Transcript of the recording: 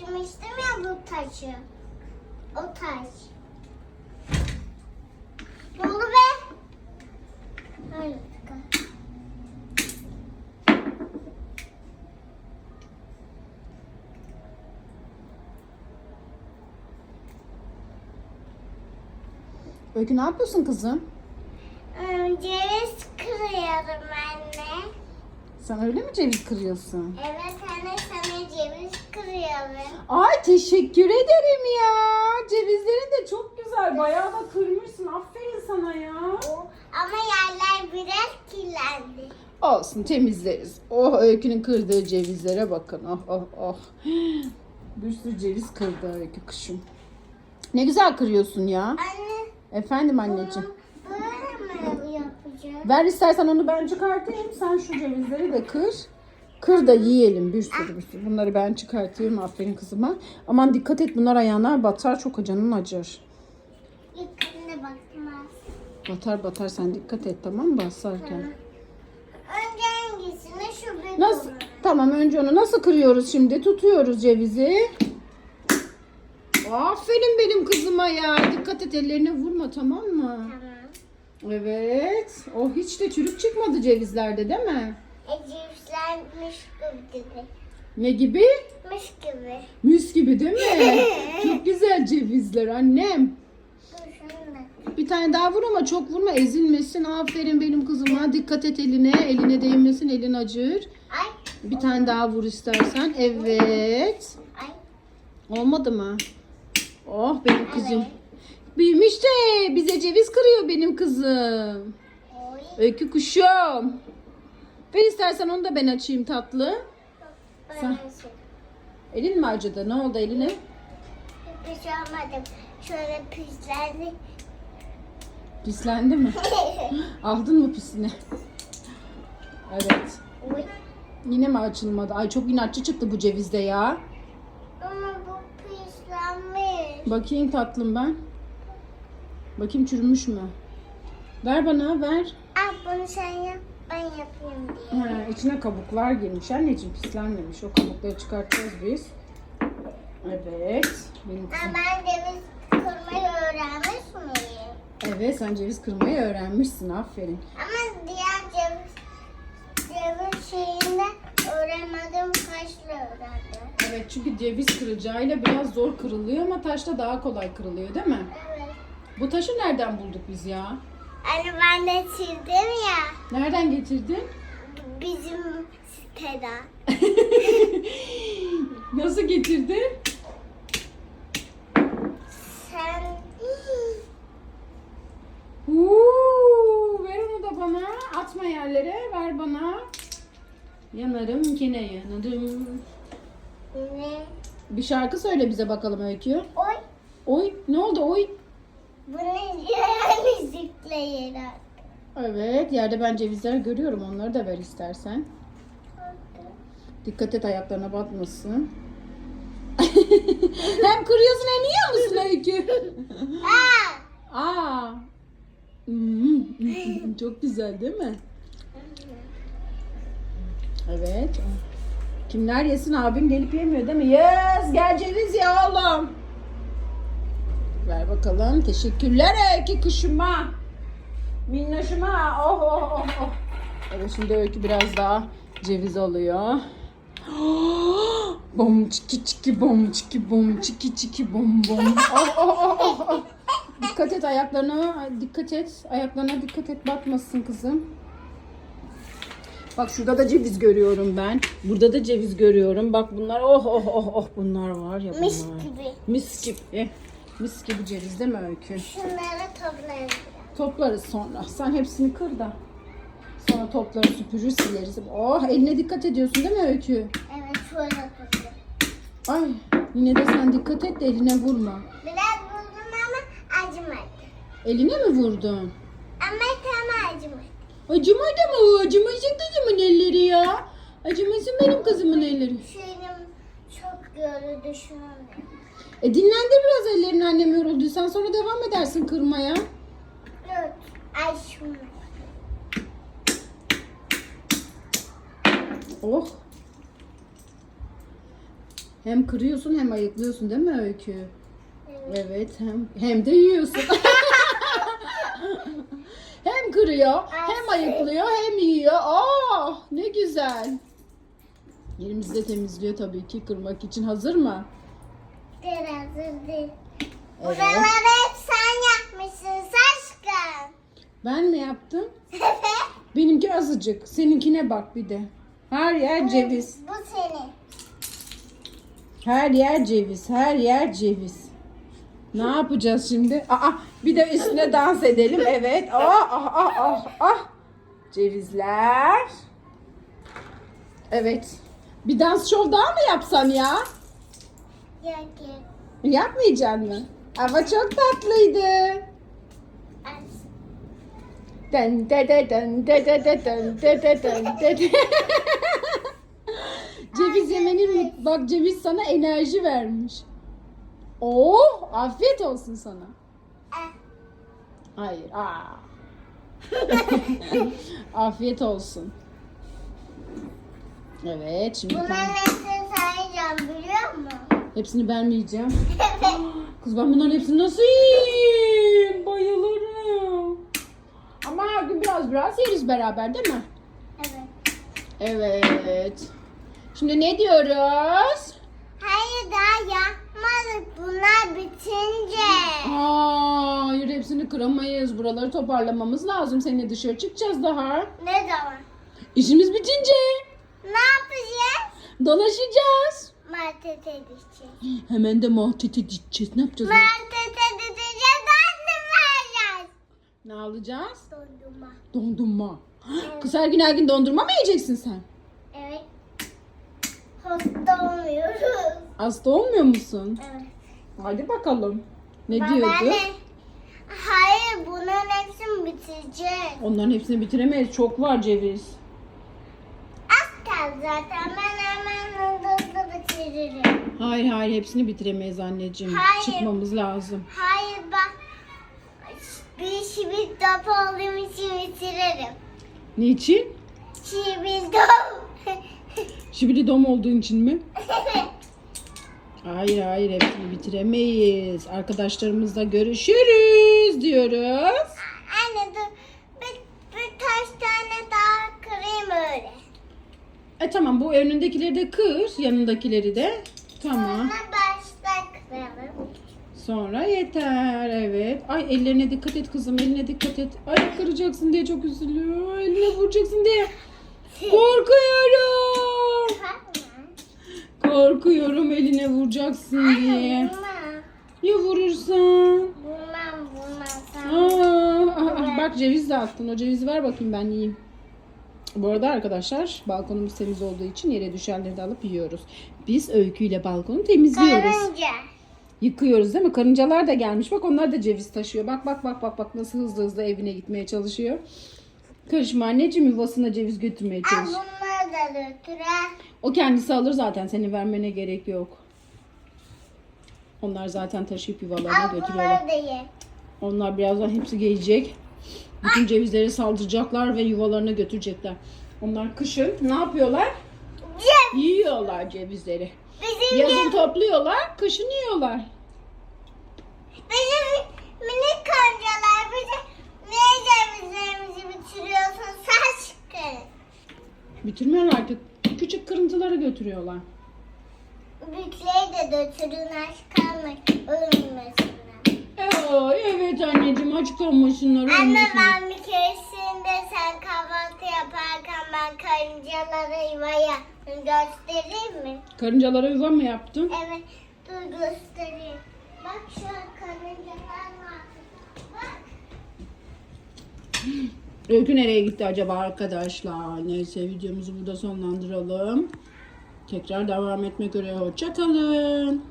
getirmiştim ya bu taşı. O taş. Be? Öyle çıkar. Öykü ne yapıyorsun kızım? Ee, Ceviz kırıyorum anne. Sen öyle mi ceviz kırıyorsun? Evet kırıyorum. Ay teşekkür ederim ya. Cevizlerin de çok güzel. Bayağı da kırmışsın. Aferin sana ya. Ama yerler biraz kirlendi. Olsun temizleriz. Oh Öykü'nün kırdığı cevizlere bakın. Oh oh oh. Bir sürü ceviz kırdı Öykü kışım. Ne güzel kırıyorsun ya. Anne Efendim anneciğim. böyle mi yapacağız? Ver istersen onu ben çıkartayım. Sen şu cevizleri de kır. Kır da yiyelim bir sürü bir sürü. Bunları ben çıkartayım. Aferin kızıma. Aman dikkat et bunlar ayağına batar. Çok canın acır. Yakında bakmaz. Batar batar sen dikkat et tamam mı basarken. Önce hangisini şu bir Nasıl? Tamam önce onu nasıl kırıyoruz şimdi? Tutuyoruz cevizi. Aferin benim kızıma ya. Dikkat et ellerine vurma tamam mı? Tamam. Evet. O hiç de çürük çıkmadı cevizlerde değil mi? E cipslenmiş gibi. Ne gibi? Mış gibi. Mis gibi değil mi? Çok güzel cevizler annem. Bir tane daha vur ama çok vurma ezilmesin. Aferin benim kızıma. Dikkat et eline. Eline değmesin elin acır. Ay. Bir tane daha vur istersen. Evet. Ay. Olmadı mı? Oh benim kızım. Evet. Büyümüş de bize ceviz kırıyor benim kızım. Oy. Öykü kuşum. Ver istersen onu da ben açayım tatlı. Sen-. Elin mi acıdı? Ne oldu eline? Hiçbir şey. Şöyle pislendi. Pislendi mi? Aldın mı pisini? Evet. Yine mi açılmadı? Ay çok inatçı çıktı bu cevizde ya. Ama bu pislenmiş. Bakayım tatlım ben. Bakayım çürümüş mü? Ver bana ver. Al bunu sen yap. Ben yapayım diye. Ha, içine kabuklar girmiş. Anneciğim pislenmemiş. O kabukları çıkartacağız biz. Evet. Benim Ha, ben ceviz kırmayı öğrenmiş miyim? Evet sen ceviz kırmayı öğrenmişsin. Aferin. Ama diğer ceviz, ceviz şeyinde öğrenmedim taşla öğrendim. Evet çünkü ceviz kıracağıyla biraz zor kırılıyor ama taşla daha kolay kırılıyor değil mi? Evet. Bu taşı nereden bulduk biz ya? Hani ben de çizdim ya Nereden getirdin? bizim siteden. Nasıl getirdin? Sen Uuu, ver onu da bana. Atma yerlere. Ver bana. Yanarım gene yanarım. ne? Bir şarkı söyle bize bakalım Öykü. Oy Oy ne oldu oy? Bu ne diye müzikle Evet yerde ben cevizler görüyorum. Onları da ver istersen. Dikkat et ayaklarına batmasın. hem kırıyorsun hem yiyor musun Öykü? Aa! Aa. Hmm, Çok güzel değil mi? Evet. Kimler yesin abim gelip yemiyor değil mi? Yes gel ceviz ya oğlum. Ver bakalım. Teşekkürler Öykü kuşuma. Minnoşuma. Oh oh oh oh. Evet şimdi Öykü biraz daha ceviz alıyor. Bom çiki çiki bom çiki bom çiki çiki bom bom. Oh oh oh oh. oh. Dikkat et ayaklarına, dikkat et. Ayaklarına dikkat et, batmasın kızım. Bak şurada da ceviz görüyorum ben. Burada da ceviz görüyorum. Bak bunlar oh oh oh oh bunlar var ya bunlar. Mis gibi. Mis gibi. Mis gibi ceviz değil mi Öykü? Şunları toplayalım. Toplarız sonra. Sen hepsini kır da. Sonra topları süpürür sileriz. Oh eline dikkat ediyorsun değil mi Öykü? Evet şöyle toplayalım. Ay yine de sen dikkat et de eline vurma. Biraz buldum ama acımadı. Eline mi vurdun? Ama tam acımadı. Acımadı mı? Acımasın kızımın elleri ya. Acımasın benim kızımın elleri. Şeyim gördü şu an. E dinlendir biraz ellerini annem yorulduysan sonra devam edersin kırmaya. Dur. Ay şunu. Oh. Hem kırıyorsun hem ayıklıyorsun değil mi Öykü? Evet hem hem de yiyorsun. hem kırıyor, hem ayıklıyor, hem yiyor. Aa, ne güzel. Yerimizi de temizliyor tabii ki kırmak için. Hazır mı? Biraz hızlı. Evet. Buraları hep sen yapmışsın Saşkın. Ben mi yaptım? Benimki azıcık. Seninkine bak bir de. Her yer ceviz. Bu senin. Her yer ceviz. Her yer ceviz. Ne yapacağız şimdi? Aa, bir de üstüne dans edelim. Evet. Ah, ah, ah, ah, ah. Cevizler. Evet. Bir dans şov daha mı yapsam ya? Yok yok. Yapmayacaksın mı? Ama çok tatlıydı. Dın de de dın de de de dın de de dın de de. Ceviz yemenin bak ceviz sana enerji vermiş. Oh, afiyet olsun sana. Ah. Hayır. Aa. afiyet olsun. Evet, şimdi Bunların ben hepsini sayacağım biliyor musun? hepsini ben mi yiyeceğim? Kız ben bunların hepsini nasıl yiyeyim? Bayılırım. Ama her gün biraz biraz yeriz beraber değil mi? Evet. Evet. Şimdi ne diyoruz? Hayır daha yapmadık bunlar bitince. Aa, hayır hepsini kıramayız. Buraları toparlamamız lazım. Seninle dışarı çıkacağız daha. Ne zaman? İşimiz bitince Ne yapacağız? dolaşacağız. Martete edeceğiz. Hemen de muhtete gideceğiz. Ne yapacağız? Martete edeceğiz annem vereceğiz. Ne alacağız? Dondurma. Dondurma. Kız her gün her gün dondurma mı yiyeceksin sen? Evet. Hasta olmuyoruz. Hasta olmuyor musun? Evet. Hadi bakalım. Ne Babaanne, diyordu? Hayır bunların hepsini bitireceğiz. Onların hepsini bitiremeyiz. Çok var ceviz. Zaten ben hemen hızlı bitiririm. Hayır hayır hepsini bitiremeyiz anneciğim. Hayır. Çıkmamız lazım. Hayır bak. Bir şibit top olduğum için bitiririm. Niçin? Şibit top. Şibili dom olduğun için mi? Hayır hayır hepsini bitiremeyiz. Arkadaşlarımızla görüşürüz diyoruz. E tamam bu önündekileri de kır. Yanındakileri de. Tamam. Sonra başta kıralım. Sonra yeter. Evet. Ay ellerine dikkat et kızım. Eline dikkat et. Ay kıracaksın diye çok üzülüyor. Eline vuracaksın diye. Korkuyorum. Korkuyorum eline vuracaksın diye. Ya vurursan? Vurmam vurmam. Aa, ah, bak ceviz de attın. O cevizi ver bakayım ben yiyeyim. Bu arada arkadaşlar balkonumuz temiz olduğu için yere düşenleri de alıp yiyoruz. Biz öyküyle balkonu temizliyoruz. Karınca. Yıkıyoruz değil mi? Karıncalar da gelmiş. Bak onlar da ceviz taşıyor. Bak bak bak bak bak nasıl hızlı hızlı evine gitmeye çalışıyor. Karışma anneciğim yuvasına ceviz götürmeye Al çalış. bunları da götür. O kendisi alır zaten. Senin vermene gerek yok. Onlar zaten taşıyıp yuvalarına Al götürüyorlar. bunları da ye. Onlar birazdan hepsi gelecek. Bütün cevizleri saldıracaklar ve yuvalarına götürecekler. Onlar kışın ne yapıyorlar? Cem. Yiyorlar cevizleri. Bizim, Yazın topluyorlar, kışın yiyorlar. bizim minik karıncalar bize niye cevizlerimizi bitiriyorsun saçkın? Bitirmiyorlar ki. Küçük kırıntıları götürüyorlar. Büyükleri de götürün aç kalmak ölmesinler. Ay, evet anneciğim aç kalmasınlar. Anne ben bir keresinde sen kahvaltı yaparken ben karıncalara yuvaya göstereyim mi? Karıncalara yuva mı yaptın? Evet dur göstereyim. Bak şu karıncalar var. Bak. Öykü nereye gitti acaba arkadaşlar? Neyse videomuzu burada sonlandıralım. Tekrar devam etmek üzere. Hoşçakalın.